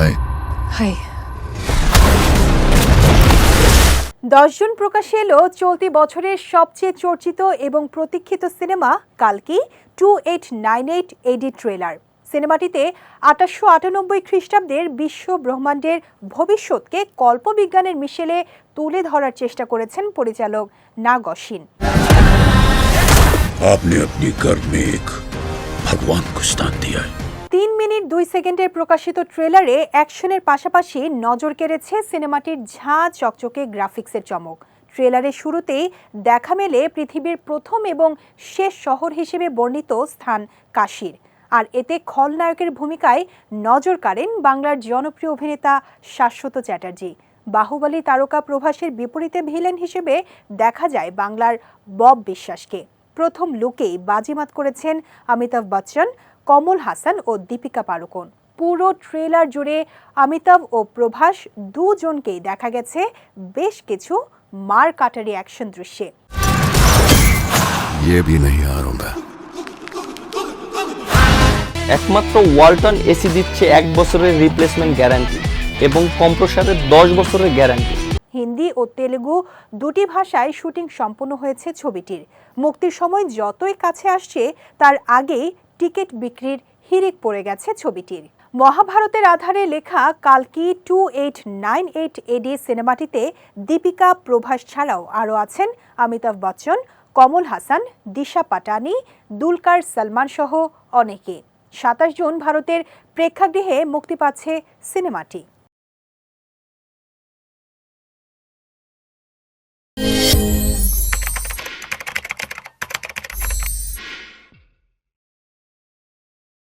High high দশজন প্রকাশে এলো চলতি বছরের সবচেয়ে চর্চিত এবং প্রতীক্ষিত cinema কালকি two eight nine eight AD trailer সিনেমাটিতে আঠাশশো আটানব্বই খ্রিস্টাব্দের বিশ্ব ব্রহ্মাণ্ডের ভবিষ্যৎকে কল্পবিজ্ঞানের মিশেলে তুলে ধরার চেষ্টা করেছেন পরিচালক নাগসিন আপনি আপনি কর্মিক। ভগবান কুস্তান দিয়ে তিন মিনিট দুই সেকেন্ডের প্রকাশিত ট্রেলারে অ্যাকশনের পাশাপাশি নজর কেড়েছে সিনেমাটির ঝাঁ চকচকে গ্রাফিক্সের চমক। ট্রেলারের শুরুতেই দেখা মেলে পৃথিবীর প্রথম এবং শেষ শহর হিসেবে বর্ণিত স্থান কাশীর। আর এতে খলনায়কের ভূমিকায় নজর কাড়েন বাংলার জনপ্রিয় অভিনেতা শাশ্বত চ্যাটার্জি। বাহুবলী তারকা প্রভাসের বিপরীতে ভিলেন হিসেবে দেখা যায় বাংলার বব বিশ্বাসকে। প্রথম লুকেই বাজিমাত করেছেন অমিতাভ বচ্চন। কমল হাসান ও দীপিকা পাড়ুকোন। পুরো ট্রেলার জুড়ে অমিতাভ ও প্রভাস দুজনকেই দেখা গেছে বেশ কিছু মার কাটারি অ্যাকশন দৃশ্যে একমাত্র ওয়ালটন এসি দিচ্ছে এক বছরের রিপ্লেসমেন্ট গ্যারান্টি এবং কম্প্রসারের দশ বছরের গ্যারান্টি হিন্দি ও তেলেগু দুটি ভাষায় শুটিং সম্পন্ন হয়েছে ছবিটির। মুক্তির সময় যতই কাছে আসছে তার আগেই টিকিট বিক্রির হিরিক পড়ে গেছে ছবিটির। মহাভারতের আধারে লেখা কালকি two eight nine eight AD সিনেমাটিতে Deepika, Prabhas ছাড়াও আরও আছেন অমিতাভ বচ্চন, কমল হাসান, দিশা পাটানি, দুলকার সালমান সহ অনেকে। সাতাশ জুন ভারতের প্রেক্ষাগৃহে মুক্তি পাচ্ছে সিনেমাটি।